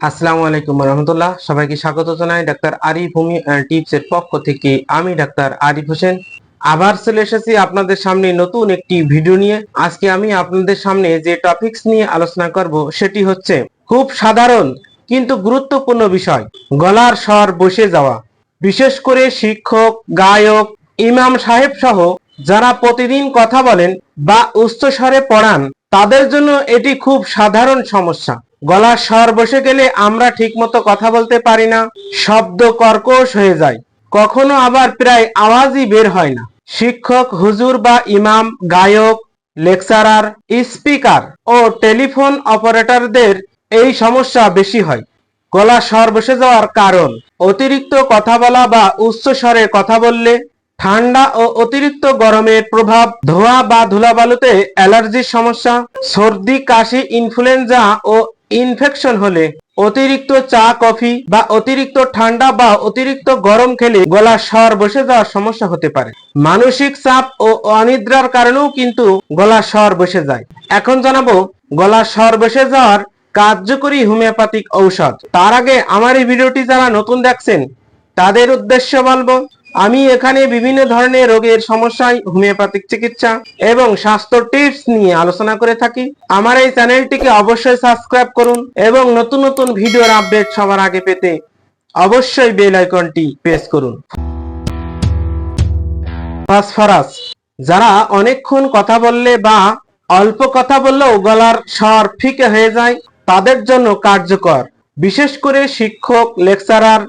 আসসালামু আলাইকুম রহমতুল্লাহ। সবাইকে স্বাগত জানাই ডাক্তার আরিফ হোমি টিপস এর পক্ষ থেকে। আমি ডাক্তার আরিফ হোসেন। আবার চলে এসেছি আপনাদের সামনে নতুন একটি ভিডিও নিয়ে। আজকে আমি আপনাদের সামনে যে টপিকস নিয়ে আলোচনা করব, সেটি হচ্ছে খুব সাধারণ কিন্তু গুরুত্বপূর্ণ বিষয়, গলার স্বর বসে যাওয়া। বিশেষ করে শিক্ষক, গায়ক, ইমাম সাহেব সহ যারা প্রতিদিন কথা বলেন বা উচ্চস্বরে পড়ান, তাদের জন্য এটি খুব সাধারণ সমস্যা। গলার স্বর বসে গেলে আমরা ঠিকমতো কথা বলতে পারি না। শব্দ কর্কশ হয়ে যায়। কখনো আবার প্রায় আওয়াজই বের হয় না। শিক্ষক, হুজুর বা ইমাম, গায়ক, লেকচারার, স্পিকার ও টেলিফোন অপারেটরদের এই সমস্যা বেশি হয়। গলা স্বর বসে যাওয়ার কারণ, অতিরিক্ত কথা বলা বা উচ্চ স্বরে কথা বললে ঠান্ডা ও অতিরিক্ত গরমের প্রভাব, ধোঁয়া বা ধুলাবালুতে অ্যালার্জির সমস্যা, সর্দি, কাশি, ইনফ্লুয়েঞ্জা ও ইনফেকশন হলে অতিরিক্ত চা, কফি বা অতিরিক্ত ঠান্ডা বা অতিরিক্ত গরম খেলে গলার স্বর বসে যাওয়ার সমস্যা হতে পারে। মানসিক চাপ ও অনিদ্রার কারণেও কিন্তু গলার স্বর বসে যায়। এখন জানাব গলার স্বর বসে যাওয়ার কার্যকরী হোমিওপ্যাথিক ঔষধ। তার আগে আমার এই ভিডিওটি যারা নতুন দেখছেন, তাদের উদ্দেশ্য বলব আমি এখানে বিভিন্ন ধরনের রোগের সমস্যায় হোমিওপ্যাথিক চিকিৎসা এবং স্বাস্থ্য টিপস নিয়ে আলোচনা করে থাকি। আমার এই চ্যানেলটিকে অবশ্যই সাবস্ক্রাইব করুন এবং নতুন নতুন ভিডিওর আপডেট সবার আগে পেতে অবশ্যই বেল আইকনটি প্রেস করুন। ফসফরাস, যারা অনেকক্ষণ কথা বললে বা অল্প কথা বললেও গলার স্বর ফিকে হয়ে যায়, তাদের জন্য কার্যকর। বিশেষ করে শিক্ষক, লেকচারার,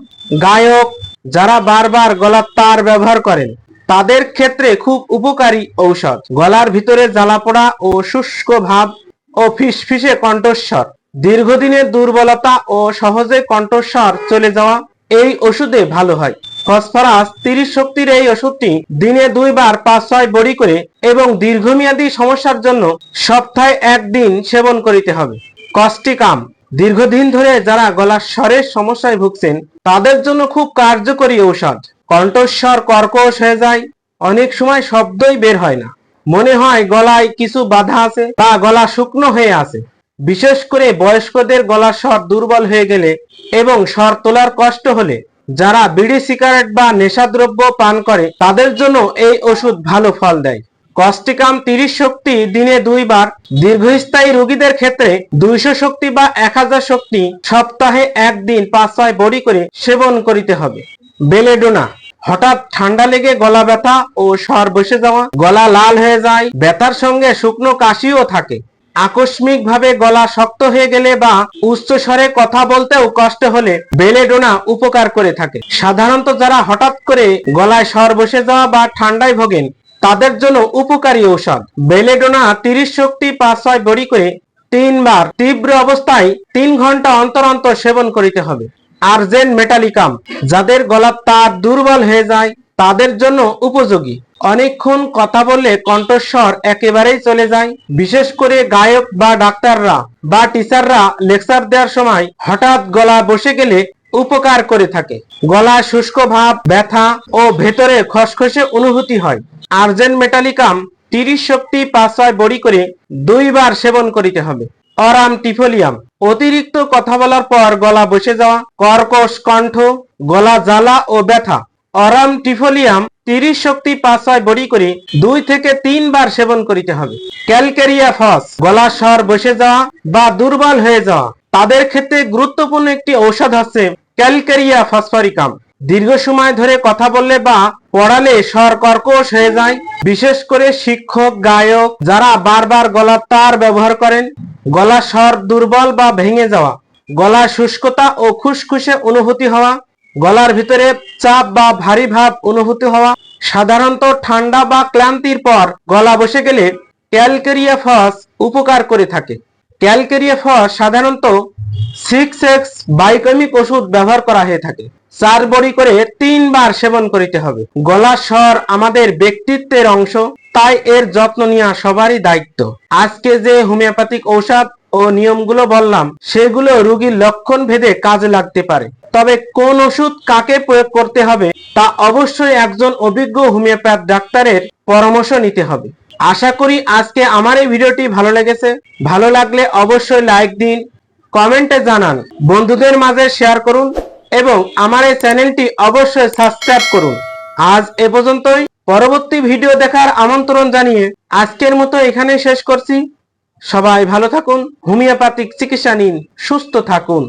গায়ক যারা বারবার গলার তার ব্যবহার করেন, তাদের ক্ষেত্রে খুব উপকারী ঔষধ। গলার ভিতরে জ্বালা পোড়া ও শুষ্ক ভাব ও ফিসফিসে কণ্ঠস্বর। দীর্ঘদিনের দুর্বলতা ও সহজে কণ্ঠস্বর চলে যাওয়া এই ওষুধে ভালো হয়। ফসফরাস তিরিশ শক্তির এই ওষুধটি দিনে দুইবার পাঁচ ছয় বড়ি করে এবং দীর্ঘমেয়াদী সমস্যার জন্য সপ্তাহে একদিন সেবন করিতে হবে। কস্টিকাম দীর্ঘদিন ধরে যারা গলার স্বরের সমস্যায় ভুগছেন, তাদের জন্য খুব কার্যকরী ঔষধ। কণ্ঠস্বর কর্কশ হয়ে যায়, অনেক সময় শব্দই বের হয় না। মনে হয় গলায় কিছু বাধা আছে বা গলা শুকনো হয়ে আছে। বিশেষ করে বয়স্কদের গলার স্বর দুর্বল হয়ে গেলে এবং স্বর তোলার কষ্ট হলে যারা বিড়ি, সিগারেট বা নেশাদ্রব্য পান করে, তাদের জন্য এই ওষুধ ভালো ফল দেয়। কস্টিকাম তিরিশ শক্তি দিনে দুইবার। দীর্ঘস্থায়ী রোগীদের ক্ষেত্রে দুইশো শক্তি বা এক হাজার শক্তি সপ্তাহে একদিন পাঁচ ছয় বড়ি করে সেবন করিতে হবে। বেলেডোনা, হঠাৎ ঠান্ডা লেগে গলা ব্যথা ও স্বর বসে যাওয়া, গলা লাল হয়ে যায়, ব্যথার সঙ্গে শুকনো কাশিও থাকে। আকস্মিক ভাবে গলা শক্ত হয়ে গেলে বা উচ্চ স্বরে কথা বলতেও কষ্ট হলে বেলেডোনা উপকার করে থাকে। সাধারণত যারা হঠাৎ করে গলায় স্বর বসে যাওয়া বা ঠান্ডায় ভোগেন তাদের জন্য উপকারী ঔষধ। বেলেডোনা তিরিশ শক্তি পাঁচ ছয় বড়ি করে তিনবার তীব্র অবস্থায় তিন ঘণ্টা অন্তর অন্তর সেবন করিতে হবে। আর্জেন মেটালিকাম, যাদের গলার তার দুর্বল হয়ে যায়, তাদের জন্য উপযোগী। অনেকক্ষণ কথা বললে কণ্ঠস্বর একেবারেই চলে যায়। বিশেষ করে গায়ক বা ডাক্তাররা বা টিচাররা লেকচার দেওয়ার সময় হঠাৎ গলা বসে গেলে উপকার করে থাকে। গলা শুষ্ক ভাব, ব্যথা ও ভেতরে খসখসে অনুভূতি হয়। আর্জেন মেটালিকাম তিরিশ শক্তি পাঁচ ছয় বড়ি করে দুইবার সেবন করিতে হবে। Arum triphyllum. অতিরিক্ত কথা বলার পর গলা বসে যাওয়া, কর্কশ কণ্ঠ, গলা জ্বালা ও ব্যথা। অরাম টিফোলিয়াম তিরিশ শক্তি পাঁচ ছয় বড়ি করে দুই থেকে তিনবার সেবন করিতে হবে। Calcarea phos. গলা স্বর বসে যাওয়া বা দুর্বল হয়ে যাওয়া। তাদের ক্ষেত্রে গুরুত্বপূর্ণ একটি ঔষধ হচ্ছে ক্যালকেরিয়া ফসফরিকাম। দীর্ঘ সময় ধরে কথা বললে বা পড়ালে স্বর কর্কশ হয়ে যায়। বিশেষ করে শিক্ষক, গায়ক যারা বারবার গলার তার ব্যবহার করেন, গলা স্বর দুর্বল বা ভেঙে যাওয়া, গলা শুষ্কতা ও খুসখুসে অনুভূতি হওয়া, গলার ভিতরে চাপ বা ভারী ভাব অনুভূতি হওয়া, সাধারণত ঠান্ডা বা ক্লান্তির পর গলা বসে গেলে ক্যালকেরিয়া ফস উপকার করে থাকে। ক্যালকেরিয়া ফস সাধারণত সিক্স এক্স বাইকমিক ওষুধ ব্যবহার করা হয়ে থাকে। চার বড়ি করে তিনবার সেবন করিতে হবে। গলার স্বর আমাদের ব্যক্তিত্বের অংশ, তাই এর যত্ন নেওয়া সবারই দায়িত্ব। আজকে যে হোমিওপ্যাথিক ঔষধ ও নিয়মগুলো বললাম, সেগুলো রোগীর লক্ষণ ভেদে কাজে লাগতে পারে। তবে কোন ওষুধ কাকে প্রয়োগ করতে হবে, তা অবশ্যই একজন অভিজ্ঞ হোমিওপ্যাথ ডাক্তারের পরামর্শ নিতে হবে। আশা করি আজকে আমার এই ভিডিওটি ভালো লেগেছে। ভালো লাগলে অবশ্যই লাইক দিন, কমেন্টে জানান, বন্ধুদের মাঝে শেয়ার করুন এবং আমার এই চ্যানেলটি অবশ্যই সাবস্ক্রাইব করুন। আজ এ পর্যন্তই। পরবর্তী ভিডিও দেখার আমন্ত্রণ জানিয়ে আজকের মতো এখানে শেষ করছি। সবাই ভালো থাকুন, হোমিওপ্যাথিক চিকিৎসা নিন, সুস্থ থাকুন।